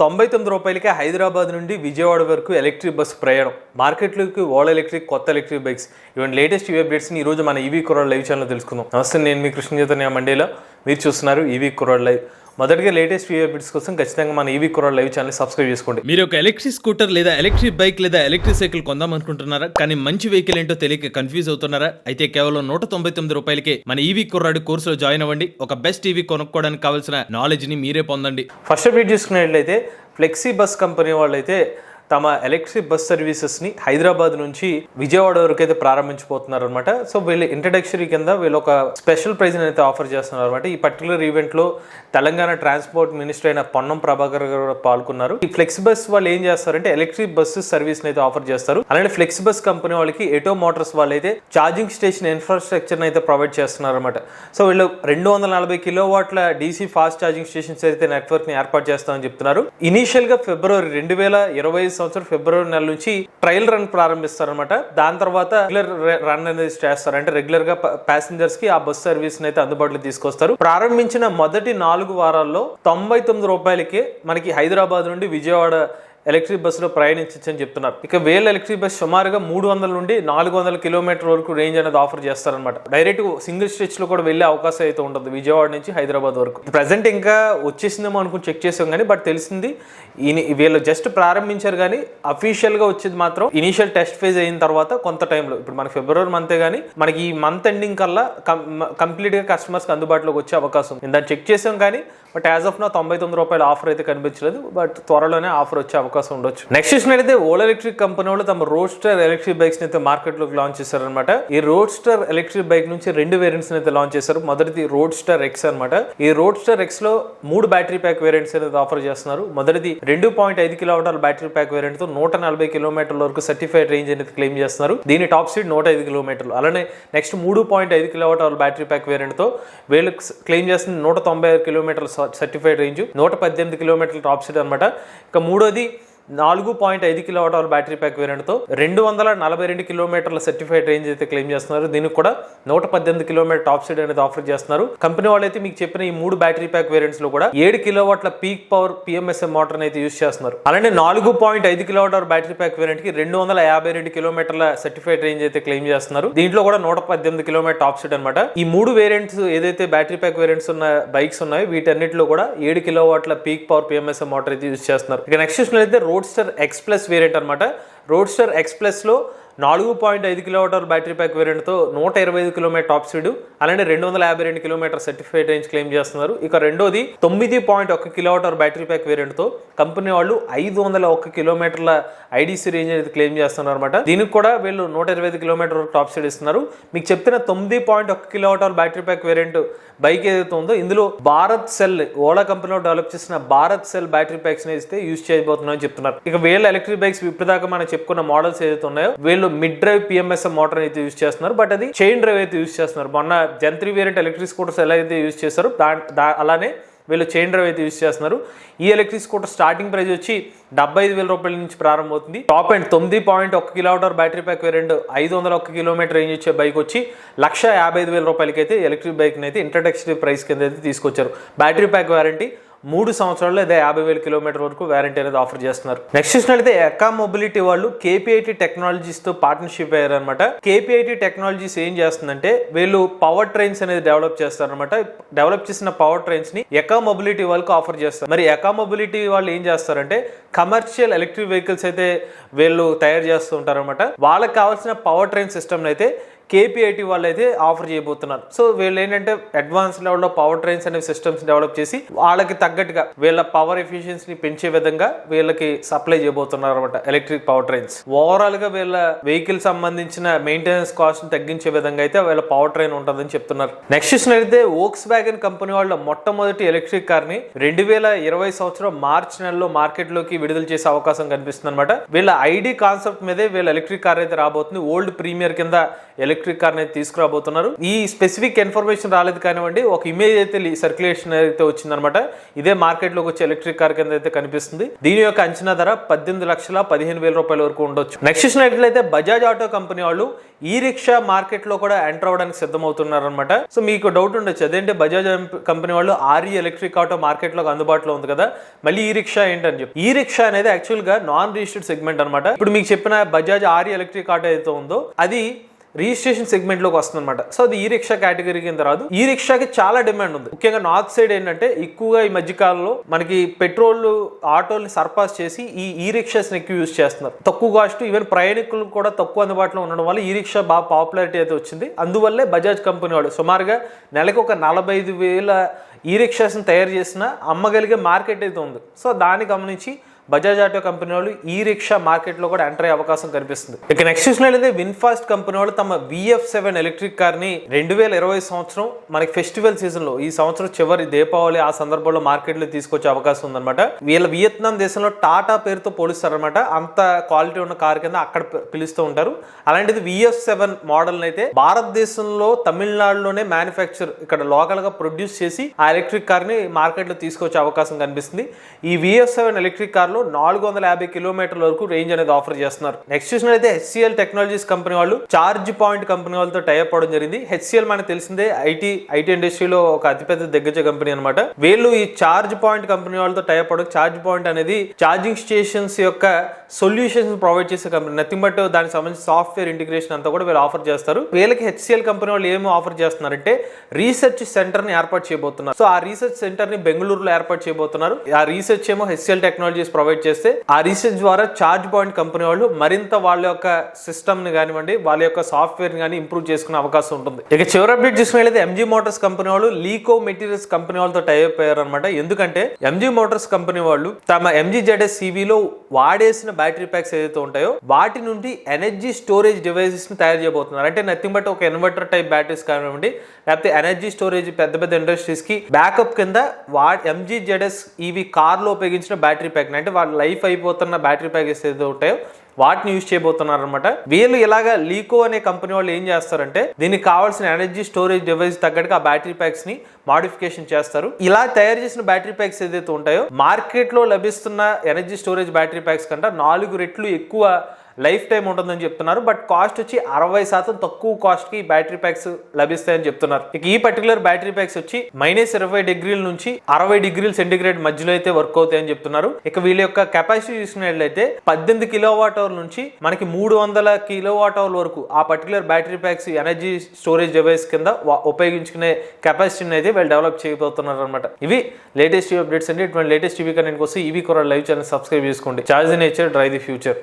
తొంభై తొమ్మిది రూపాయలకే హైదరాబాద్ నుండి విజయవాడ వరకు ఎలక్ట్రిక్ బస్సు ప్రయాణం. మార్కెట్లోకి ఓలా ఎలక్ట్రిక్ కొత్త ఎలక్ట్రిక్ బైక్స్. ఇవన్నీ లేటెస్ట్ ఈవీ అప్డేట్స్ని ఈరోజు మన ఈవీ కురాడ్ లైవ్ ఛానల్ తెలుసుకుందాం. నమస్తే నేను మీ కృష్ణ చైతన్య మండేలో. మీరు చూస్తున్నారు ఈవీ కురాడ్ లైవ్. మొదటిగా లేటెస్ట్ ఈవీ అప్డేట్స్ కోసం ఖచ్చితంగా మన ఈవీ కుర్రాడ్ లైవ్ ఛానల్ సబ్స్క్రైబ్ చేసుకోండి. మీరు ఒక ఎలక్ట్రిక్ స్కూటర్ లేదా ఎలక్ట్రిక్ బైక్ లేదా ఎలక్ట్రిక్ సైకిల్ కొందాం అనుకుంటున్నారా? కానీ మంచి వెహికల్ ఏంటో తెలియక కన్ఫ్యూజ్ అవుతున్నారా? అయితే కేవలం నూట తొంభై తొమ్మిది రూపాయలకే మన ఈవీ కుర్రాడు కోర్సులో జాయిన్ అవ్వండి. ఒక బెస్ట్ ఈవీ కొనుక్కోవడానికి కావాల్సిన నాలెడ్జ్ని మీరే పొందండి. ఫస్ట్ అప్డేట్ చూసుకున్నట్లయితే ఫ్లెక్సీ బస్ కంపెనీ వాళ్ళైతే తమ ఎలక్ట్రిక్ బస్ సర్వీసెస్ని హైదరాబాద్ నుంచి విజయవాడ వరకు అయితే ప్రారంభించబోతున్నారు అనమాట సో వీళ్ళు ఇంట్రడక్షరీ కింద వీళ్ళు ఒక స్పెషల్ ప్రైజ్ అయితే ఆఫర్ చేస్తున్నారు అనమాట ఈ పర్టికులర్ ఈవెంట్లో తెలంగాణ ట్రాన్స్పోర్ట్ మినిస్టర్ అయిన పొన్నం ప్రభాకర్ గారు పాల్గొన్నారు. ఈ ఫ్లెక్స్ బస్ వాళ్ళు ఏం చేస్తారంటే ఎలక్ట్రిక్ బస్ సర్వీస్ అయితే ఆఫర్ చేస్తారు. అలానే ఫ్లెక్స్ బస్ కంపెనీ వాళ్ళకి ఎటో మోటార్స్ వాళ్ళు అయితే ఛార్జింగ్ స్టేషన్ ఇన్ఫ్రాస్ట్రక్చర్ అయితే ప్రొవైడ్ చేస్తున్నారు అనమాట సో వీళ్ళు రెండు వందల నలభై కిలో వాట్ల డీసీ ఫాస్ట్ ఛార్జింగ్ స్టేషన్స్ అయితే నెట్వర్క్ని ఏర్పాటు చేస్తామని చెప్తున్నారు. ఇనీషియల్గా ఫిబ్రవరి రెండు వేల ఇరవై సంవత్సరం ఫిబ్రవరి నెల నుంచి ట్రయల్ రన్ ప్రారంభిస్తారనమాట దాని తర్వాత రెగ్యులర్ రన్ అనేది చేస్తారు. అంటే రెగ్యులర్గా ప్యాసింజర్స్కి ఆ బస్ సర్వీస్ అయితే అందుబాటులో తీసుకొస్తారు. ప్రారంభించిన మొదటి నాలుగు వారాల్లో తొంభై తొమ్మిది రూపాయలకే మనకి హైదరాబాద్ నుండి విజయవాడ ఎలక్ట్రిక్ బస్సులో ప్రయాణించని చెప్తున్నారు. ఇక వేల ఎలక్ట్రిక్ బస్ సుమారుగా మూడు వందల నుండి నాలుగు వందల కిలోమీటర్ వరకు రేంజ్ అనేది ఆఫర్ చేస్తారనమాట డైరెక్ట్ సింగిల్ స్ట్రెచ్లో కూడా వెళ్ళే అవకాశం అయితే ఉంటుంది విజయవాడ నుంచి హైదరాబాద్ వరకు. ప్రజెంట్ ఇంకా వచ్చేసిందేమో అనుకుని చెక్ చేసాం కానీ బట్ తెలిసింది వీళ్ళు జస్ట్ ప్రారంభించారు కానీ అఫీషియల్గా వచ్చేది మాత్రం ఇనీషియల్ టెస్ట్ ఫేజ్ అయిన తర్వాత కొంత టైంలో ఇప్పుడు మనకి ఫిబ్రవరి మంతే కానీ మనకి ఈ మంత్ ఎండింగ్ కల్లా కంప్లీట్గా కస్టమర్స్కి అందుబాటులోకి వచ్చే అవకాశం ఉంది. దాన్ని చెక్ చేసాం కానీ బట్ యాజ్ ఆఫ్ నా తొంభై తొమ్మిది రూపాయల ఆఫర్ అయితే కనిపించలేదు. బట్ త్వరలోనే ఆఫర్ వచ్చే అవకాశం ఉండొచ్చు. నెక్స్ట్ చూసినట్లయితే ఓలా ఎలక్ట్రిక్ కంపెనీ వాళ్ళు తమ రోడ్స్టర్ ఎలక్ట్రిక్ బైక్స్ అయితే మార్కెట్లోకి లాంచ్ చేశారనమాట ఈ రోడ్స్టర్ ఎలక్ట్రిక్ బైక్ నుంచి రెండు వేరియంట్స్ అయితే లాంచ్ చేశారు. మొదటిది రోడ్స్టర్ ఎక్స్ అనమాట ఈ రోడ్స్టర్ ఎక్స్లో మూడు బ్యాటరీ ప్యాక్ వేరియంట్స్ అనేది ఆఫర్ చేస్తున్నారు. మొదటిది రెండు పాయింట్ ఐదు కిలోమీటర్ల బ్యాటరీ ప్యాక్ వేరియంట్తో నూట నలభై కిలోమీటర్ల వరకు సర్టిఫైడ్ రేంజ్ అనేది క్లెయిమ్ చేస్తున్నారు. దీని టాప్ స్పీడ్ నూట ఐదు కిలోమీటర్లు. అలానే నెక్స్ట్ మూడు పాయింట్ ఐదు కిలోమీటర్ల బ్యాటరీ ప్యాక్ వేరియంట్తో వీళ్ళు క్లెయిమ్ చేస్తున్న నూట తొంభై ఆరు కిలోమీటర్ల సర్టిఫైడ్ రేంజ్ నూట పద్దెనిమిది కిలోమీటర్ల టాప్ స్పీడ్ అనమాట ఇక మూడోది నాలుగు పాయింట్ ఐదు కిలోవాట్ల బ్యాటరీ ప్యాక్ వేరియంట్తో రెండు వందల నలభై రెండు కిలోమీటర్ల సర్టిఫైడ్ రేంజ్ అయితే క్లెయిమ్ చేస్తున్నారు. దీనికి కూడా నూట పద్దెనిమిది కిలోమీటర్ టాప్ స్పీడ్ అనేది ఆఫర్ చేస్తున్నారు. కంపెనీ వాళ్ళైతే మీకు చెప్పిన ఈ మూడు బ్యాటరీ ప్యాక్ వేరియంట్స్లో కూడా ఏడు కిలోవాట్ల పీక్ పవర్ పిఎంఎస్ఎం మోటార్ అయితే యూస్ చేస్తున్నారు. అలానే నాలుగు పాయింట్ ఐదు కిలోవాట్ బ్యాటరీ ప్యాక్ వేరియంట్కి రెండు వందల యాభై రెండు కిలోమీటర్ల సర్టిఫైడ్ రేంజ్ అయితే క్లెయిమ్ చేస్తున్నారు. దీంట్లో కూడా నూట పద్దెనిమిది కిలోమీటర్ టాప్ స్పీడ్ అనమాట ఈ మూడు వేరియంట్స్ ఏదైతే బ్యాటరీ ప్యాక్ వేరియంట్స్ ఉన్న బైక్స్ ఉన్నాయో వీటన్నిటిలో కూడా ఏడు కిలోవాట్ల పీక్ పవర్ పిఎంఎస్ఎం మోటార్ అయితే యూస్ చేస్తున్నారు. ఇక next road roadster X plus variant అనమాట రోడ్స్టర్ ఎక్స్లో నాలుగు పాయింట్ ఐదు కిలోమీటర్ బ్యాటరీ ప్యాక్ వేరియంట్తో నూట ఇరవై ఐదు కిలోమీటర్ టాప్ స్పీడ్ అలానే రెండు వందల యాభై రెండు కిలోమీటర్ సర్టిఫైడ్ రేంజ్ క్లెయిమ్ చేస్తున్నారు. ఇక రెండోది తొమ్మిది పాయింట్ ఒక కిలోమీటర్ బ్యాటరీ ప్యాక్ వేరియంట్తో కంపెనీ వాళ్ళు ఐదు వందల ఒక్క కిలోమీటర్ల ఐడిసి రేంజ్ అనేది క్లెయిమ్ చేస్తున్నారు అనమాట దీనికి కూడా వీళ్ళు నూట ఇరవై ఐదు కిలోమీటర్ వరకు టాప్ స్పీడ్ ఇస్తున్నారు. మీకు చెప్తున్న తొమ్మిది పాయింట్ ఒక kilometre battery pack variant bike ఏదైతే ఉందో ఇందులో భారత్ సెల్ ఓలా కంపెనీలో డెవలప్ చేసిన భారత్ సెల్ బ్యాటరీ ప్యాక్స్ ఇస్తే యూజ్ చేయబోతున్నామని చెప్తున్నారు. ఇక వీళ్ళ ఎలక్ట్రిక్ బైక్స్ ఇప్పటిదాకా మనం చెప్పుకున్న మోడల్స్ ఏదైతే ఉన్నాయో వీళ్ళు మిడ్ డ్రైవ్ పిఎంఎస్ఎం మోటార్ అయితే యూజ్ చేస్తున్నారు బట్ అది చైన్ డ్రైవ్ అయితే యూజ్ చేస్తున్నారు. మొన్న జంత్రి వేరియంట్ ఎలక్ట్రిక్ స్కూటర్స్ ఎలా అయితే యూజ్ చేస్తారో దా అలానే వీళ్ళు చైన్ డ్రైవ్ అయితే యూజ్ చేస్తున్నారు. ఈ ఎలక్ట్రిక్ స్కూటర్ స్టార్టింగ్ ప్రైస్ వచ్చి డెబ్బై ఐదు వేల రూపాయల నుంచి ప్రారంభమవుతుంది. టాప్ అండ్ తొమ్మిది పాయింట్ ఒక కిలోమీటర్ బ్యాటరీ ప్యాక్ వేరెంట్ ఐదు వందల ఒక్క కిలోమీటర్ రేంజ్ వచ్చే బైక్ వచ్చి లక్ష యాభై ఐదు వేల రూపాయలకి అయితే ఎలక్ట్రిక్ బైక్ని అయితే ఇంట్రడక్షన్ ప్రైస్ కింద అయితే తీసుకొచ్చారు. బ్యాటరీ ప్యాక్ వారంటీ మూడు సంవత్సరాలు లేదా యాభై వేల కిలోమీటర్ వరకు వారంటీ అనేది ఆఫర్ చేస్తున్నారు. నెక్స్ట్ చూసినట్లయితే ఎకా మొబిలిటీ వాళ్ళు కేపీఐటీ టెక్నాలజీస్తో పార్ట్నర్షిప్ అయ్యారనమాట కేపీఐటీ టెక్నాలజీస్ ఏం చేస్తుందంటే వీళ్ళు పవర్ ట్రైన్స్ అనేది డెవలప్ చేస్తారనమాట డెవలప్ చేసిన పవర్ ట్రైన్స్ని ఎకా మొబిలిటీ వాళ్ళకి ఆఫర్ చేస్తారు. మరి ఎకా మొబిలిటీ వాళ్ళు ఏం చేస్తారంటే కమర్షియల్ ఎలక్ట్రిక్ వెహికల్స్ అయితే వీళ్ళు తయారు చేస్తూ ఉంటారనమాట వాళ్ళకి కావాల్సిన పవర్ ట్రైన్ సిస్టమ్ అయితే కేపీఐటీ వాళ్ళు అయితే ఆఫర్ చేయబోతున్నారు. సో వీళ్ళు ఏంటంటే అడ్వాన్స్ లెవెల్లో పవర్ ట్రైన్స్ అనే సిస్టమ్స్ డెవలప్ చేసి వాళ్ళకి తగ్గట్టుగా వీళ్ళ పవర్ ఎఫిషియన్సీని పెంచే విధంగా వీళ్ళకి సప్లై చేయబోతున్నారు అనమాట ఎలక్ట్రిక్ పవర్ ట్రైన్స్ ఓవరాల్గా వీళ్ళ వెహికల్ సంబంధించిన మెయింటెనెన్స్ కాస్ట్ తగ్గించే విధంగా అయితే వీళ్ళ పవర్ ట్రైన్ ఉంటుందని చెప్తున్నారు. నెక్స్ట్ చూసినట్లయితే ఓక్స్ వ్యాగన్ కంపెనీ వాళ్ళ మొట్టమొదటి ఎలక్ట్రిక్ కార్ని రెండు వేల ఇరవై సంవత్సరం మార్చ్ నెలలో మార్కెట్లోకి విడుదల చేసే అవకాశం కనిపిస్తుంది అనమాట వీళ్ళ ఐడి కాన్సెప్ట్ మీదే వీళ్ళ ఎలక్ట్రిక్ కార్ అయితే రాబోతుంది. ఓల్డ్ ప్రీమియర్ కింద ఎలక్ట్రిక్ ఎలక్ట్రిక్ కార్ అనేది తీసుకురాబోతున్నారు. ఈ స్పెసిఫిక్ ఇన్ఫర్మేషన్ రాలేదు కానివ్వండి ఒక ఇమేజ్ అయితే సర్క్యులేషన్ అయితే వచ్చిందనమాట. ఇదే మార్కెట్లోకి వచ్చే ఎలక్ట్రిక్ కార్ కింద అయితే కనిపిస్తుంది. దీని యొక్క అంచనా ధర పద్దెనిమిది లక్షల పదిహేను వేల రూపాయల వరకు ఉండొచ్చు. నెక్స్ట్ చూసినట్లయితే బజాజ్ ఆటో కంపెనీ వాళ్ళు ఈ రిక్షా మార్కెట్లో కూడా ఎంటర్ అవ్వడానికి సిద్ధమవుతున్నారనమాట. సో మీకు డౌట్ ఉండొచ్చు. అదేంటి? బజాజ్ కంపెనీ వాళ్ళు ఆర్ఈ ఎలక్ట్రిక్ ఆటో మార్కెట్లో అందుబాటులో ఉంది కదా. మళ్ళీ ఈ రిక్షా ఏంటని చెప్పి. ఈ రిక్షా అనేది యాక్చువల్గా నాన్ రిజిస్టర్డ్ సెగ్మెంట్ అనమాట. ఇప్పుడు మీకు చెప్పిన బజాజ్ ఆర్ఈ ఎలక్ట్రిక్ ఆటో ఏదైతే ఉందో అది రిజిస్ట్రేషన్ సెగ్మెంట్లోకి సో అది ఈ రిక్షా కేటగిరీ కింద రాదు. ఈ రిక్షాకి చాలా డిమాండ్ ఉంది. ముఖ్యంగా నార్త్ సైడ్ ఏంటంటే ఎక్కువగా ఈ మధ్య కాలంలో మనకి పెట్రోల్ ఆటోల్ని సర్పాస్ చేసి ఈ ఈ రిక్షాస్ ఎక్కువ యూజ్ చేస్తున్నారు. తక్కువ కాస్ట్ ఈవెన్ ప్రయాణికులు కూడా తక్కువ అందుబాటులో ఉండడం వల్ల ఈ రిక్షా బాగా పాపులారిటీ అయితే వచ్చింది. అందువల్లే బజాజ్ కంపెనీ వాళ్ళు సుమారుగా నెలకు ఒక నలభై ఐదు వేల ఈ రిక్షాస్ని తయారు చేసిన అమ్మగలిగే మార్కెట్ అయితే ఉంది. సో దాన్ని గమనించి బజాజ్ ఆటో కంపెనీ వాళ్ళు ఈ రిక్షా మార్కెట్లో కూడా ఎంటర్ అయ్యే అవకాశం కనిపిస్తుంది. ఇక నెక్స్ట్ చూసినట్లయితే విన్ఫాస్ట్ కంపెనీ వాళ్ళు తమ విఎఫ్ సెవెన్ ఎలక్ట్రిక్ కార్ని రెండు వేల ఇరవై సంవత్సరం మనకి ఫెస్టివల్ సీజన్లో ఈ సంవత్సరం చివరి దీపావళి ఆ సందర్భంలో మార్కెట్లో తీసుకొచ్చే అవకాశం ఉందన్నమాట. వీళ్ళ వియత్నాం దేశంలో టాటా పేరుతో పోలుస్తారనమాట అంత క్వాలిటీ ఉన్న కార్ కింద అక్కడ పిలుస్తూ ఉంటారు. అలాంటిది విఎఫ్ సెవెన్ మోడల్ అయితే భారతదేశంలో తమిళనాడులోనే మ్యానుఫ్యాక్చర్ ఇక్కడ లోకల్గా ప్రొడ్యూస్ చేసి ఆ ఎలక్ట్రిక్ కార్ని మార్కెట్లో తీసుకొచ్చే అవకాశం కనిపిస్తుంది. ఈ విఎఫ్ సెవెన్ ఎలక్ట్రిక్ కార్లో లో నాలుగు వందల యాభై కిలోమీటర్ల వరకు రేంజ్ అనేది ఆఫర్ చేస్తున్నారు. నెక్స్ట్ చూసినట్లయితే హెచ్సిఎల్ టెక్నాలజీస్ కంపెనీ వాళ్ళు చార్జ్ పాయింట్ కంపెనీ వాళ్ళతో టైప్ అవడం జరిగింది. హెచ్సిఎల్ మనకు తెలిసిందే ఐటీ ఐటీ ఇండస్ట్రీలో ఒక అతిపెద్ద దిగ్గజ కంపెనీ అనమాట వీళ్ళు ఈ చార్జ్ పాయింట్ కంపెనీ వాళ్ళతో టైప్ అవడం చార్జ్ పాయింట్ అనేది ఛార్జింగ్ స్టేషన్స్ యొక్క సొల్యూషన్స్ ప్రొవైడ్ చేసే కంపెనీ నథింగ్ బట్ దానికి సంబంధించి సాఫ్ట్వేర్ ఇంటిగ్రేషన్ అంతా కూడా వీళ్ళు ఆఫర్ చేస్తారు. వీళ్ళకి హెచ్సిఎల్ కంపెనీ వాళ్ళు ఏమి ఆఫర్ చేస్తున్నారంటే రీసెర్చ్ సెంటర్ని ఏర్పాటు చేయబోతున్నారు. సో ఆ రీసెర్చ్ సెంటర్ని బెంగళూరులో ఏర్పాటు చేయబోతున్నారు. ఆ రీసెర్చ్ ఏమో హెచ్సిఎల్ టెక్నాలజీస్ ప్రొవైడ్ చేస్తే ఆ రీసెర్చ్ ద్వారా చార్జ్ పాయింట్ కంపెనీ వాళ్ళు మరింత వాళ్ళ యొక్క సిస్టమ్ని కానివ్వండి వాళ్ళ యొక్క సాఫ్ట్వేర్ని కానీ ఇంప్రూవ్ చేసుకునే అవకాశం ఉంటుంది. ఇక చివరి అప్డేట్ చూసినట్లయితే ఎంజీ మోటార్స్ కంపెనీ వాళ్ళు లీకో మెటీరియల్స్ కంపెనీ వాళ్ళతో టైప్ అయ్యారు అనమాట ఎందుకంటే ఎంజీ మోటార్స్ కంపెనీ వాళ్ళు తమ ఎంజీ జెడ్ఎస్ సివిలో వాడేసిన బ్యాటరీ ప్యాక్స్ ఏదైతే ఉంటాయో వాటి నుండి ఎనర్జీ స్టోరేజ్ డివైసెస్ని తయారు చేయబోతున్నారు. అంటే నథింగ్ బట్ ఒక ఇన్వర్టర్ టైప్ బ్యాటరీస్ కానివ్వండి లేకపోతే ఎనర్జీ స్టోరేజ్ పెద్ద పెద్ద ఇండస్ట్రీస్కి బ్యాకప్ కింద వా ఎంజీ జెడ్ఎస్ ఇవి కార్లో ఉపయోగించిన బ్యాటరీ ప్యాక్ అంటే వాళ్ళ లైఫ్ అయిపోతున్న బ్యాటరీ ప్యాకెస్ ఏదైతే ఉంటాయో వాటిని యూజ్ చేయబోతున్నారు అనమాట వీళ్ళు ఇలాగా లీకో అనే కంపెనీ వాళ్ళు ఏం చేస్తారంటే దీనికి కావాల్సిన ఎనర్జీ స్టోరేజ్ డివైస్ తగ్గట్టుగా ఆ బ్యాటరీ ప్యాక్స్ని మాడిఫికేషన్ చేస్తారు. ఇలా తయారు చేసిన బ్యాటరీ ప్యాక్స్ ఏదైతే ఉంటాయో మార్కెట్లో లభిస్తున్న ఎనర్జీ స్టోరేజ్ బ్యాటరీ ప్యాక్స్ కంటే నాలుగు రెట్లు ఎక్కువ లైఫ్ టైం ఉంటుందని చెప్తున్నారు. బట్ కాస్ట్ వచ్చి అరవై శాతం తక్కువ కాస్ట్కి బ్యాటరీ ప్యాక్స్ లభిస్తాయని చెప్తున్నారు. ఇక ఈ పర్టికులర్ బ్యాటరీ ప్యాక్స్ వచ్చి మైనస్ ఇరవై డిగ్రీల నుంచి అరవై డిగ్రీల సెంటిగ్రేడ్ మధ్యలో అయితే వర్క్ అవుతాయని చెప్తున్నారు. ఇక వీళ్ళ యొక్క కెపాసిటీ చూసినట్లయితే పద్దెనిమిది కిలో వాట్ అవర్ నుంచి మనకి మూడు వందల కిలో వాట్ అవర్ వరకు ఆ particular battery packs energy storage device కింద ఉపయోగించుకునే కెపాసిటీని అయితే వీళ్ళు డెవలప్ చేయబోతున్నారు అనమాట ఇవి లేటెస్ట్ అప్డేట్స్ అండి. ఇటువంటి లేటెస్ట్ టీవీ కనెంట్ కోసం ఈవీ కొర లైవ్ ఛానల్ సబ్స్క్రైబ్ చేసుకోండి. Charge nature drive the future.